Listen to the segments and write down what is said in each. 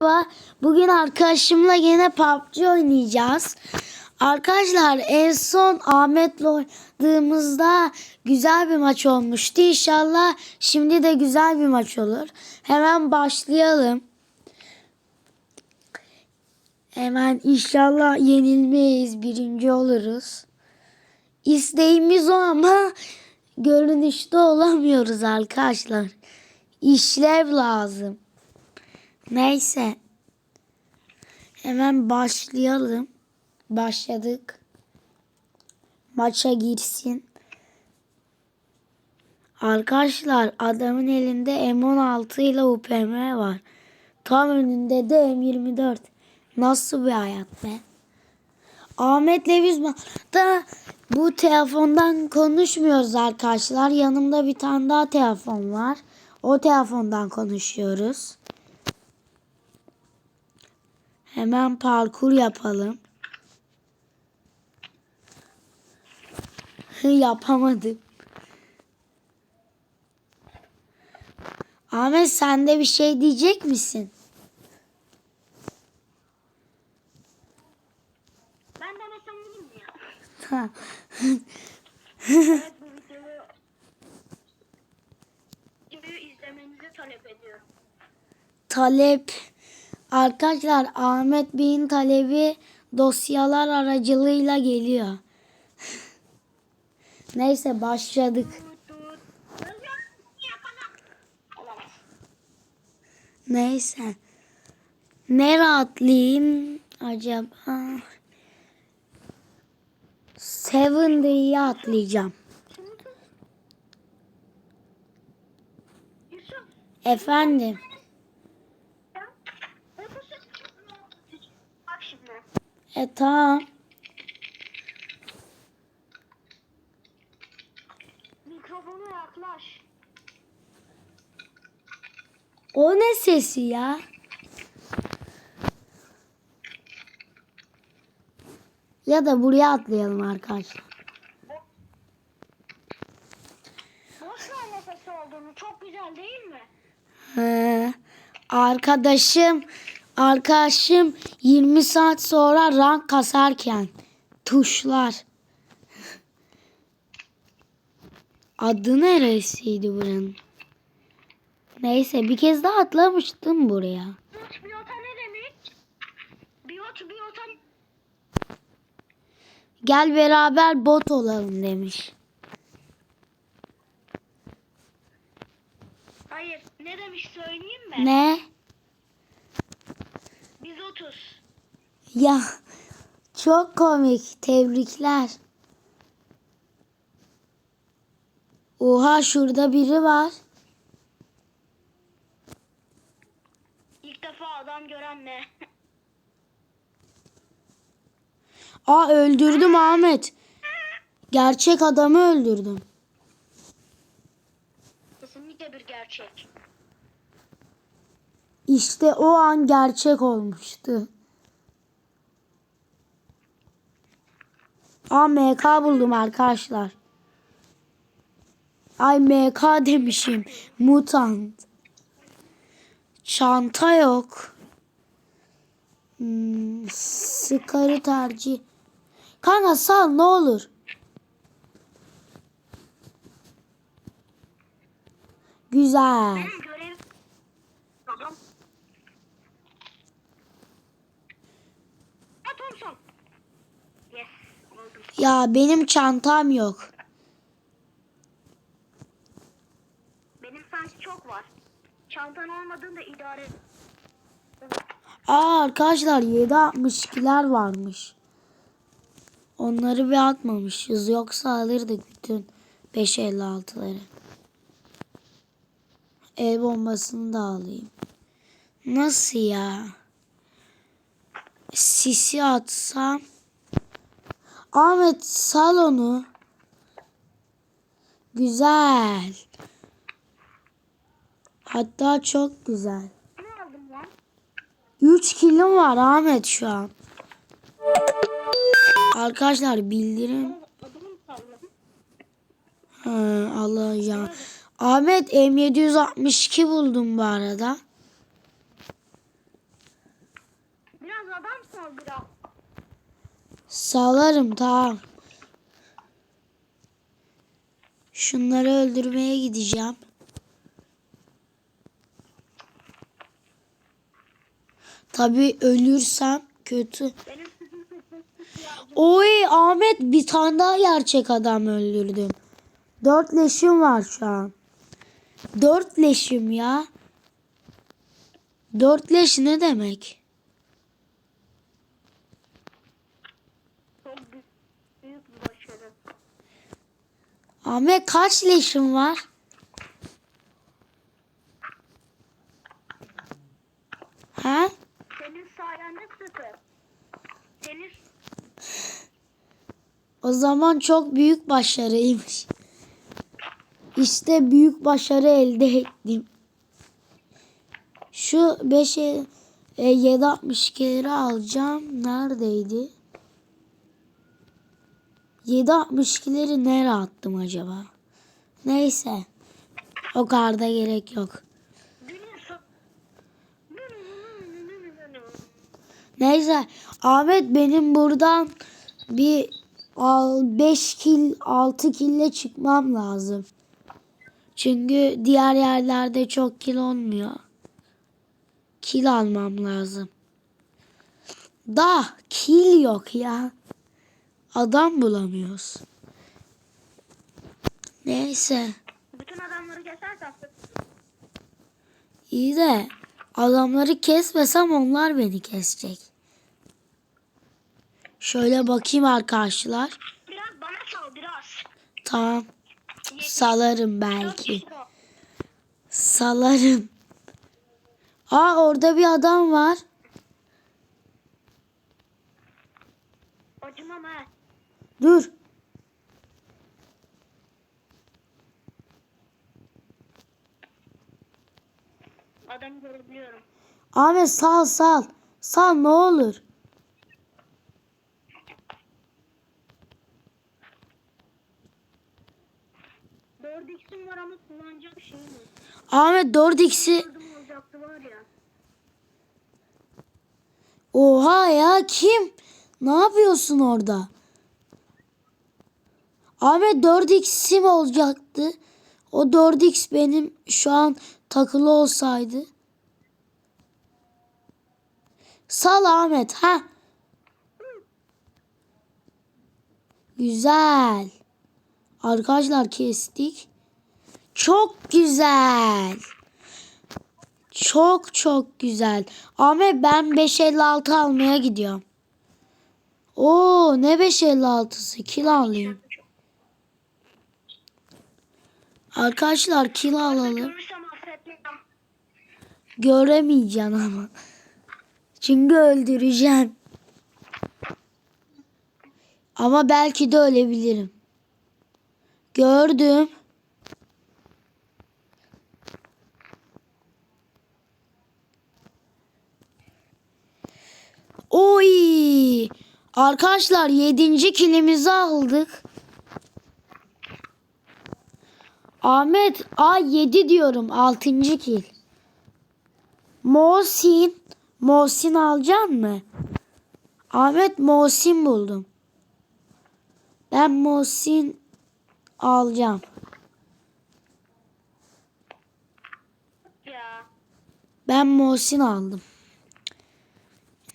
Merhaba. Bugün arkadaşımla yine PUBG oynayacağız. Arkadaşlar en son Ahmet'le oynadığımızda güzel bir maç olmuştu. İnşallah şimdi de güzel bir maç olur. Hemen başlayalım. Hemen inşallah yenilmeyiz. Birinci oluruz. İsteğimiz o ama görünüşte olamıyoruz arkadaşlar. İşlev lazım. Neyse. Hemen başlayalım. Başladık. Maça girsin. Arkadaşlar adamın elinde M16 ile UPM var. Tam önünde de M24. Nasıl bir hayat be? Ahmet Levizman da bu telefondan konuşmuyoruz arkadaşlar. Yanımda bir tane daha telefon var. O telefondan konuşuyoruz. Hemen parkur yapalım. Yapamadım. Ahmet sen de bir şey diyecek misin? Ben demesem olur mu ya? Ha, Evet bu videoyu videoyu izlemenizi talep ediyorum. Talep. Arkadaşlar Ahmet Bey'in talebi dosyalar aracılığıyla geliyor. Neyse başladık. Neyse. Ne rahatlayayım acaba? Seven Day'e atlayacağım. Efendim. ya, otuz- Bak şimdi. E tamam. Mikrofona yaklaş. O ne sesi ya? Ya da buraya atlayalım arkadaşlar. Boş ver nefesi olduğunu. Çok güzel değil mi? He, arkadaşım arkadaşım 20 saat sonra rank kasarken tuşlar. Adı neresiydi buranın? Neyse bir kez daha atlamıştım buraya. Biyot biyota ne demek? Biyot biyota Gel beraber bot olalım demiş. Hayır. Ne demiş söyleyeyim mi? Ne? Biz 30. Ya çok komik. Tebrikler. Oha şurada biri var. İlk defa adam gören ne? Aa öldürdüm Ahmet. Gerçek adamı öldürdüm. Kesinlikle bir gerçek. İşte o an gerçek olmuştu. Aa MK buldum arkadaşlar. Ay MK demişim. Mutant. Çanta yok. Hmm, sıkarı tercih. Kanka sal ne olur. Güzel. Benim görev adam. Thompson. Yes. Oldum. Ya benim çantam yok. Benim sanki çok var. Çantan olmadığında idare Aa arkadaşlar 7.62'ler varmış. Onları bir atmamışız. Yoksa alırdık bütün 5.56'ları. El bombasını da alayım. Nasıl ya? Sisi atsam. Ahmet sal onu. Güzel. Hatta çok güzel. Ne aldım lan? 3 kilim var Ahmet şu an. Arkadaşlar bildirim. Ha, Allah ya. Ahmet M762 buldum bu arada. adamsın o biraz. Salarım tamam. Şunları öldürmeye gideceğim. Tabii ölürsem kötü. Oy Ahmet bir tane daha gerçek adam öldürdüm. Dört leşim var şu an. Dört leşim ya. Dört leş ne demek? Çok büyük, büyük bir başarı. Ahmet kaç leşim var? Ha? Senin sayende sıfır. Senin O zaman çok büyük başarıymış. İşte büyük başarı elde ettim. Şu 5 e, 762'leri alacağım. Neredeydi? 762'leri nereye attım acaba? Neyse. O kadar da gerek yok. Neyse Ahmet benim buradan bir 5 kil 6 kille çıkmam lazım. Çünkü diğer yerlerde çok kil olmuyor. Kil almam lazım. Da kil yok ya. Adam bulamıyoruz. Neyse. Bütün adamları kesersen İyi de adamları kesmesem onlar beni kesecek. Şöyle bakayım arkadaşlar. biraz bana sal biraz. Tamam. Salarım belki. Salarım. Aa orada bir adam var. Acımam ha. Dur. Adamı görebiliyorum. Ahmet sal sal. Sal ne olur. Dört x'im var ama kullanacağım şey mi? Ahmet 4x'i. Gördüm olacaktı var ya. Oha ya kim? Ne yapıyorsun orada? Ahmet 4x'im olacaktı. O 4x benim şu an takılı olsaydı. Sal Ahmet ha. Güzel. Arkadaşlar kestik. Çok güzel. Çok çok güzel. Ahmet ben 556 almaya gidiyorum. Oo ne 556'sı? Kil alayım. Arkadaşlar kil alalım. Göremeyeceksin ama. Çünkü öldüreceğim. Ama belki de ölebilirim. Gördüm. Oy! Arkadaşlar 7. kilimizi aldık. Ahmet A 7 diyorum 6. kil. Mosin. Mosin alacaksın mı? Ahmet Mosin buldum. Ben Mosin alacağım. Ya. Ben Mosin aldım.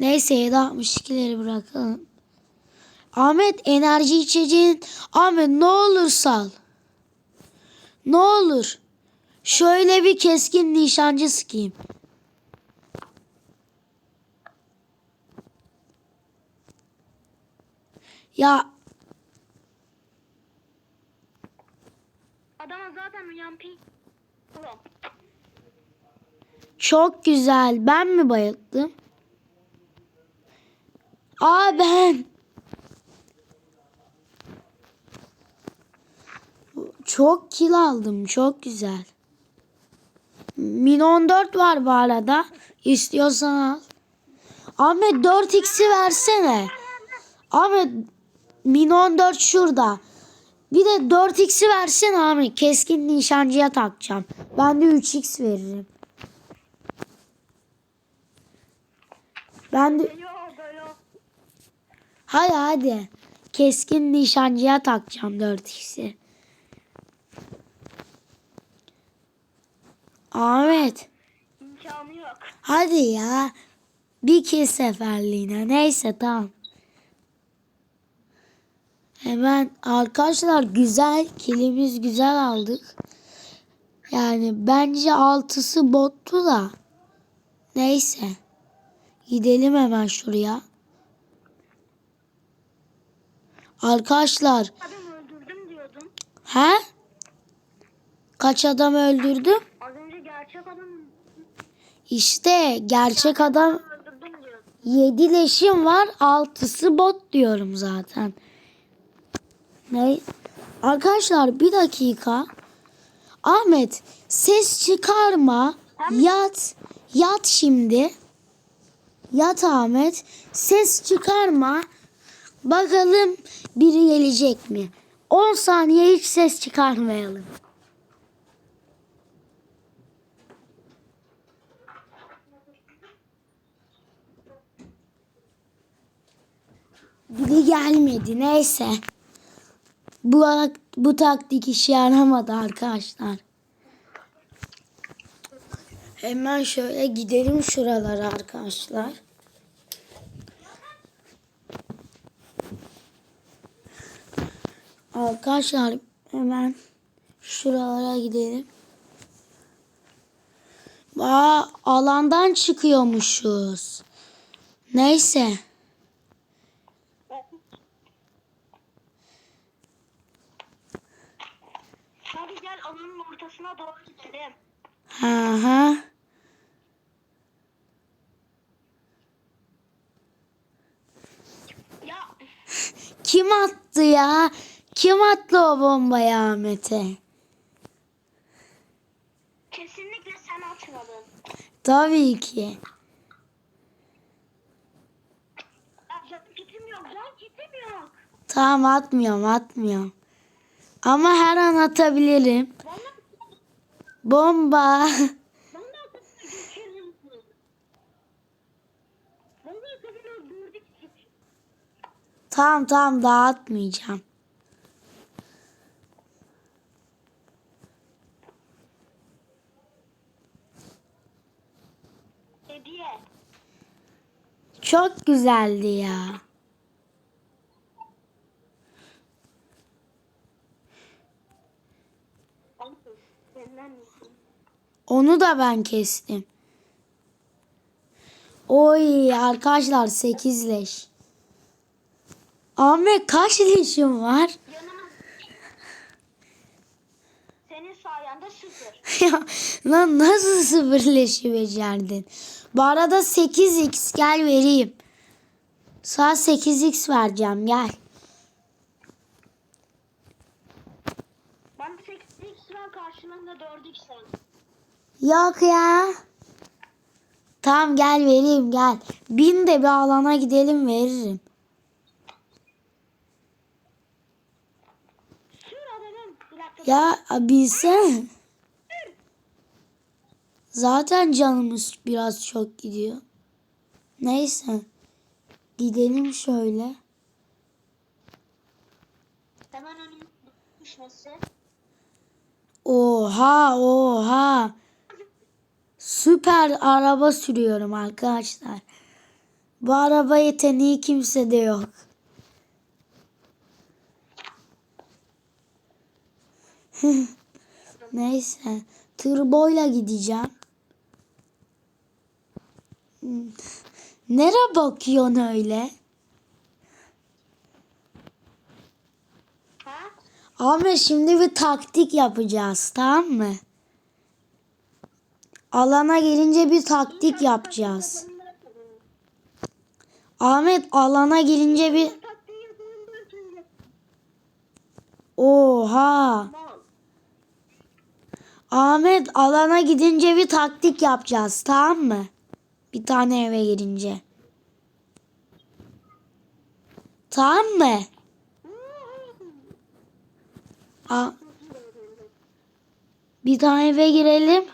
Neyse 762'leri bırakalım. Ahmet enerji içeceğin. Ahmet ne olur sal. Ne olur. Şöyle bir keskin nişancı sıkayım. Ya Adama zaten uyan ping. Ulan. çok güzel. Ben mi bayıldım? Aa ben. Çok kil aldım. Çok güzel. Min 14 var bu arada. İstiyorsan al. Ahmet 4x'i versene. Ahmet Min 14 şurada. Bir de 4x'i versene Ahmet. Keskin nişancıya takacağım. Ben de 3x veririm. Ben de Hadi hadi. Keskin nişancıya takacağım 4x'i. Ahmet. İmkanı yok. Hadi ya. Bir kez seferliğine. Neyse tamam. Hemen arkadaşlar güzel. Kilimiz güzel aldık. Yani bence altısı bottu da. Neyse. Gidelim hemen şuraya. Arkadaşlar. Adam öldürdüm diyordun. He? Kaç adam öldürdüm? Az önce gerçek adam İşte gerçek adam öldürdüm diyordun. 7 leşim var. 6'sı bot diyorum zaten. Ne? Arkadaşlar bir dakika. Ahmet ses çıkarma. Yat. Yat şimdi. Yat Ahmet. Ses çıkarma. Bakalım biri gelecek mi? 10 saniye hiç ses çıkarmayalım. Biri gelmedi. Neyse. Bu, bu taktik işe yaramadı arkadaşlar. Hemen şöyle gidelim şuralara arkadaşlar. Arkadaşlar hemen şuralara gidelim. Aa, alandan çıkıyormuşuz. Neyse. Hadi gel ortasına doğru gidelim. Hı. Ya Kim attı ya? Kim attı o bombayı Ahmet'e? kesinlikle sen atmadın. Tabii ki. Kitim yok. Can kitim yok. Tamam atmıyorum atmıyorum. Ama her an atabilirim. Vallahi Bomba. tamam tamam daha atmayacağım. Hediye. Çok güzeldi ya. Onu da ben kestim. Oy arkadaşlar 8 leş. Ahmet kaç leşim var? Yanıma. Senin sayende sıfır. Ya lan nasıl sıfır leşi becerdin? Bu arada 8x gel vereyim. Sana 8x vereceğim gel. Ben 8x var karşılığında 4x var. Yok ya. Tamam gel vereyim gel. Bin de bir alana gidelim veririm. Ya bilsen. Zaten canımız biraz çok gidiyor. Neyse. Gidelim şöyle. Hemen. Oha oha. Süper araba sürüyorum arkadaşlar. Bu araba yeteneği kimsede yok. Neyse. Turboyla gideceğim. Nere bakıyorsun öyle? Ha? Ahmet şimdi bir taktik yapacağız tamam mı? Alana gelince bir taktik yapacağız. Ahmet alana gelince bir... Oha. Ahmet alana gidince bir taktik yapacağız tamam mı? Bir tane eve girince. Tamam mı? A- bir tane eve girelim.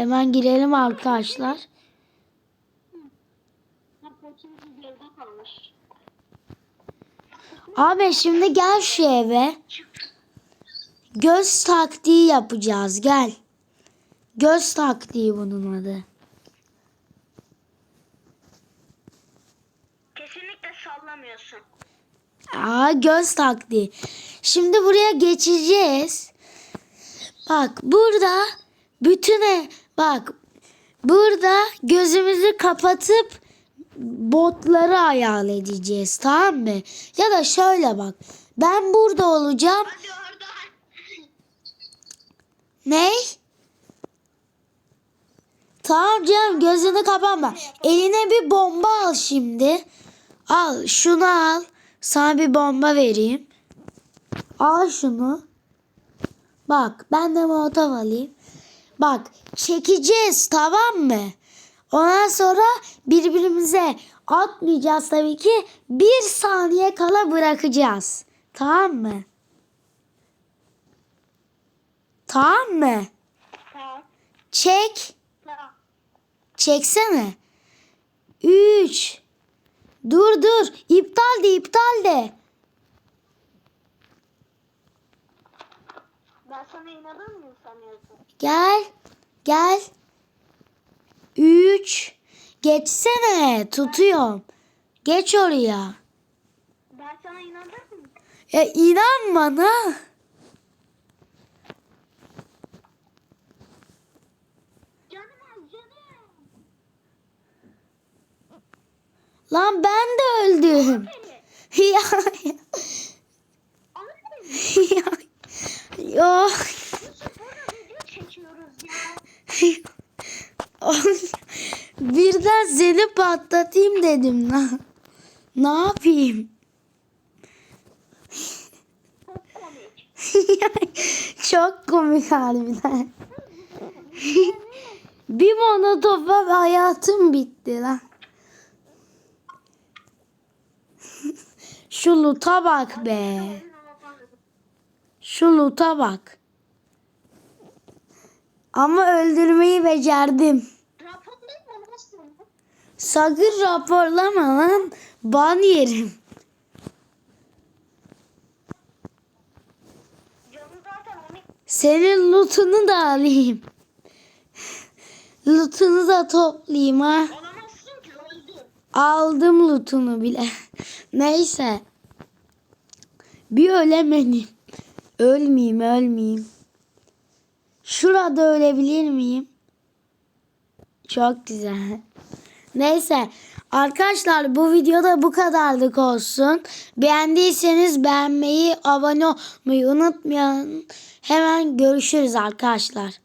Hemen girelim arkadaşlar. Abi şimdi gel şu eve. Göz taktiği yapacağız gel. Göz taktiği bunun adı. Kesinlikle sallamıyorsun. Aa göz taktiği. Şimdi buraya geçeceğiz. Bak burada bütün bak burada gözümüzü kapatıp botları hayal edeceğiz tamam mı? Ya da şöyle bak. Ben burada olacağım. Ne? Tamam canım gözünü kapatma. Eline bir bomba al şimdi. Al şunu al. Sana bir bomba vereyim. Al şunu. Bak ben de molotov alayım. Bak çekeceğiz tamam mı? Ondan sonra birbirimize atmayacağız tabii ki. Bir saniye kala bırakacağız. Tamam mı? Tamam mı? Tamam. Çek. Tamam. Çeksene. 3 Dur dur. İptal de iptal de. Ben sana sanıyorsun? Gel. Gel. 3 Geçsene. Tutuyorum. Geç oraya. Ben sana inanır mıyım? Ya inan bana. Canım az canım. Lan ben de öldüm. Ya. Ya. Yok. Yusuf burada video çekiyoruz ya. Birden seni patlatayım dedim lan. Ne yapayım? Çok komik. Harbiden. bir monotopa hayatım bitti lan. Şu luta bak be. Şu luta bak. Ama öldürmeyi becerdim. Sakın raporlama lan. Ban yerim. Senin lootunu da alayım. Lootunu da toplayayım ha. Aldım lootunu bile. Neyse. Bir ölemedim. Ölmeyeyim ölmeyeyim. Şurada ölebilir miyim? Çok güzel. Neyse. Arkadaşlar bu videoda bu kadarlık olsun. Beğendiyseniz beğenmeyi, abone olmayı unutmayın. Hemen görüşürüz arkadaşlar.